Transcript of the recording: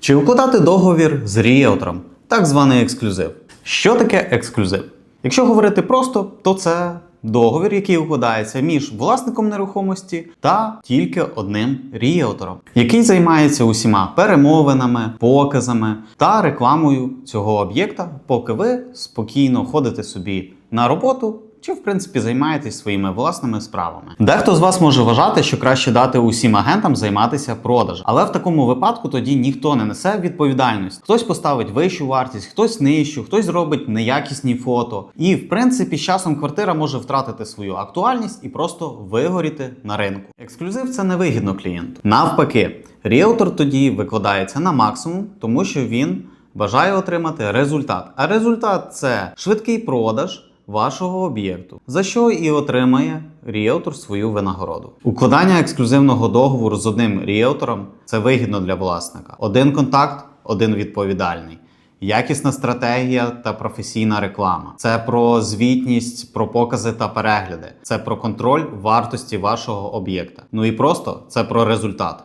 Чи укладати договір з ріелтором, так званий ексклюзив. Що таке ексклюзив? Якщо говорити просто, то це договір, який укладається між власником нерухомості та тільки одним ріелтором, який займається усіма перемовинами, показами та рекламою цього об'єкта, поки ви спокійно ходите собі на роботу. Чи в принципі займаєтесь своїми власними справами? Дехто з вас може вважати, що краще дати усім агентам займатися продажем, але в такому випадку тоді ніхто не несе відповідальність. Хтось поставить вищу вартість, хтось нижчу, хтось зробить неякісні фото. І в принципі, з часом квартира може втратити свою актуальність і просто вигоріти на ринку. Ексклюзив це невигідно клієнту. Навпаки, ріелтор тоді викладається на максимум, тому що він бажає отримати результат. А результат це швидкий продаж вашого об'єкту, за що і отримає ріелтор свою винагороду. Укладання ексклюзивного договору з одним ріелтором це вигідно для власника. Один контакт, один відповідальний. Якісна стратегія та професійна реклама. Це про звітність, про покази та перегляди. Це про контроль вартості вашого об'єкта. Ну і просто це про результат.